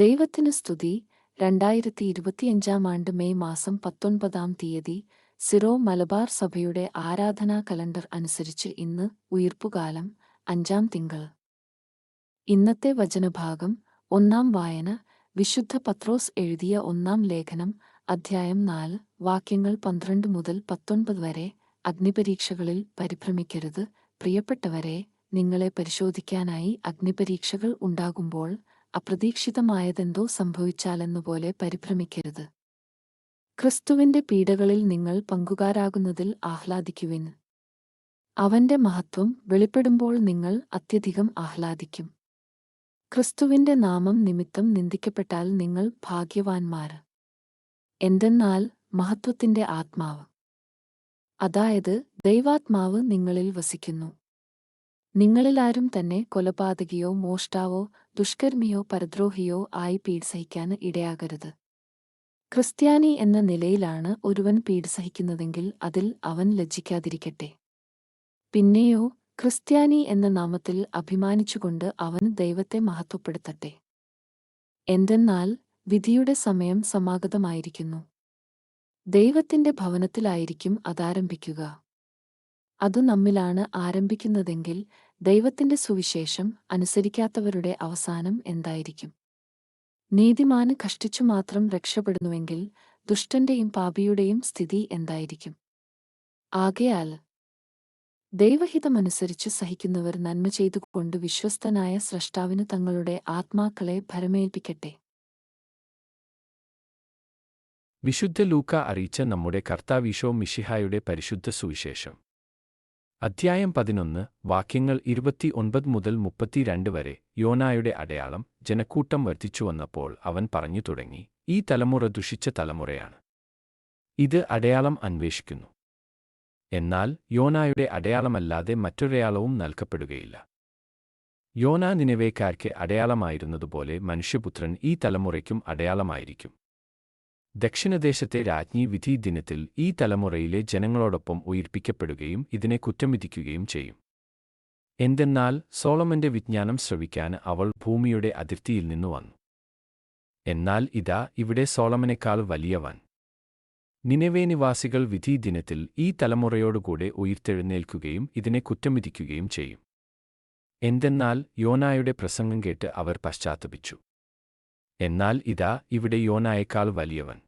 ദൈവത്തിന് സ്തുതി. രണ്ടായിരത്തി ഇരുപത്തിയഞ്ചാം ആണ്ട് മെയ് മാസം പത്തൊൻപതാം തീയതി സിറോ മലബാർ സഭയുടെ ആരാധനാ കലണ്ടർ അനുസരിച്ച് ഇന്ന് ഉയർപ്പുകാലം അഞ്ചാം തിങ്കൾ. ഇന്നത്തെ വചനഭാഗം ഒന്നാം വായന. വിശുദ്ധ പത്രോസ് എഴുതിയ ഒന്നാം ലേഖനം അധ്യായം നാല്. വാക്യങ്ങൾ പന്ത്രണ്ട് മുതൽ പത്തൊൻപത് വരെ അഗ്നിപരീക്ഷകളിൽ പരിഭ്രമിക്കരുത്. പ്രിയപ്പെട്ടവരെ നിങ്ങളെ പരിശോധിക്കാനായി അഗ്നിപരീക്ഷകൾ ഉണ്ടാകുമ്പോൾ അപ്രതീക്ഷിതമായതെന്തോ സംഭവിച്ചാലെന്നുപോലെ പരിഭ്രമിക്കരുത്. ക്രിസ്തുവിന്റെ പീഡകളിൽ നിങ്ങൾ പങ്കുകാരാകുന്നതിൽ ആഹ്ലാദിക്കുവിൻ. അവന്റെ മഹത്വം വെളിപ്പെടുമ്പോൾ നിങ്ങൾ അത്യധികം ആഹ്ലാദിക്കും. ക്രിസ്തുവിന്റെ നാമം നിമിത്തം നിന്ദിക്കപ്പെട്ടാൽ നിങ്ങൾ ഭാഗ്യവാന്മാർ. എന്തെന്നാൽ മഹത്വത്തിന്റെ ആത്മാവ്. അതായത് ദൈവാത്മാവ് നിങ്ങളിൽ വസിക്കുന്നു. നിങ്ങളിലാരും തന്നെ കൊലപാതകിയോ മോഷ്ടാവോ ദുഷ്കർമ്മിയോ പരദ്രോഹിയോ ആയി പീഡ്സഹിക്കാൻ ഇടയാകരുത്. ക്രിസ്ത്യാനി എന്ന നിലയിലാണ് ഒരുവൻ പീഡ്സഹിക്കുന്നതെങ്കിൽ അതിൽ അവൻ ലജ്ജിക്കാതിരിക്കട്ടെ. പിന്നെയോ ക്രിസ്ത്യാനി എന്ന നാമത്തിൽ അഭിമാനിച്ചുകൊണ്ട് അവൻ ദൈവത്തെ മഹത്വപ്പെടുത്തട്ടെ. എന്തെന്നാൽ വിധിയുടെ സമയം സമാഗതമായിരിക്കുന്നു. ദൈവത്തിന്റെ ഭവനത്തിലായിരിക്കും അതാരംഭിക്കുക. അത് നമ്മിലാണ് ആരംഭിക്കുന്നതെങ്കിൽ ദൈവത്തിന്റെ സുവിശേഷം അനുസരിക്കാത്തവരുടെ അവസാനം എന്തായിരിക്കും? നീതിമാന് കഷ്ടിച്ചു മാത്രം രക്ഷപ്പെടുന്നുവെങ്കിൽ ദുഷ്ടന്റെയും പാപിയുടെയും സ്ഥിതി എന്തായിരിക്കും? ആകയാൽ ദൈവഹിതമനുസരിച്ച് സഹിക്കുന്നവർ നന്മ ചെയ്തുകൊണ്ട് വിശ്വസ്തനായ സ്രഷ്ടാവിന് തങ്ങളുടെ ആത്മാക്കളെ ഭരമേൽപ്പിക്കട്ടെ. വിശുദ്ധ ലൂക്ക അറിയിച്ച നമ്മുടെ കർത്താവീശോ മിഷിഹായുടെ പരിശുദ്ധ സുവിശേഷം. അധ്യായം പതിനൊന്ന് വാക്യങ്ങൾ ഇരുപത്തി ഒൻപത് മുതൽ മുപ്പത്തിരണ്ട് വരെ യോനായുടെ അടയാളം ജനക്കൂട്ടം വർദ്ധിച്ചു വന്നപ്പോൾ അവൻ പറഞ്ഞു തുടങ്ങി ഈ തലമുറ ദുഷിച്ച തലമുറയാണ്. ഇത് അടയാളം അന്വേഷിക്കുന്നു. എന്നാൽ യോനായുടെ അടയാളമല്ലാതെ മറ്റൊരയാളവും നൽകപ്പെടുകയില്ല. യോന നിനവേക്കാർക്ക് അടയാളമായിരുന്നതുപോലെ മനുഷ്യപുത്രൻ ഈ തലമുറയ്ക്കും അടയാളമായിരിക്കും. ദക്ഷിണദേശത്തെ രാജ്ഞി വിധി ദിനത്തിൽ ഈ തലമുറയിലെ ജനങ്ങളോടൊപ്പം ഉയർപ്പിക്കപ്പെടുകയും ഇതിനെ കുറ്റം വിധിക്കുകയും ചെയ്യും. എന്തെന്നാൽ സോളമന്റെ വിജ്ഞാനം ശ്രവിക്കാൻ അവൾ ഭൂമിയുടെ അതിർത്തിയിൽ നിന്നു വന്നു. എന്നാൽ ഇതാ ഇവിടെ സോളമനേക്കാൾ വലിയവൻ. നിനവേ നിവാസികൾ വിധി ദിനത്തിൽ ഈ തലമുറയോടുകൂടെ ഉയർത്തെഴുന്നേൽക്കുകയും ഇതിനെ കുറ്റം വിധിക്കുകയും ചെയ്യും. എന്തെന്നാൽ യോനായുടെ പ്രസംഗം കേട്ട് അവർ പശ്ചാത്തപിച്ചു. എന്നാൽ ഇതാ ഇവിടെ യോനായേക്കാൾ വലിയവൻ.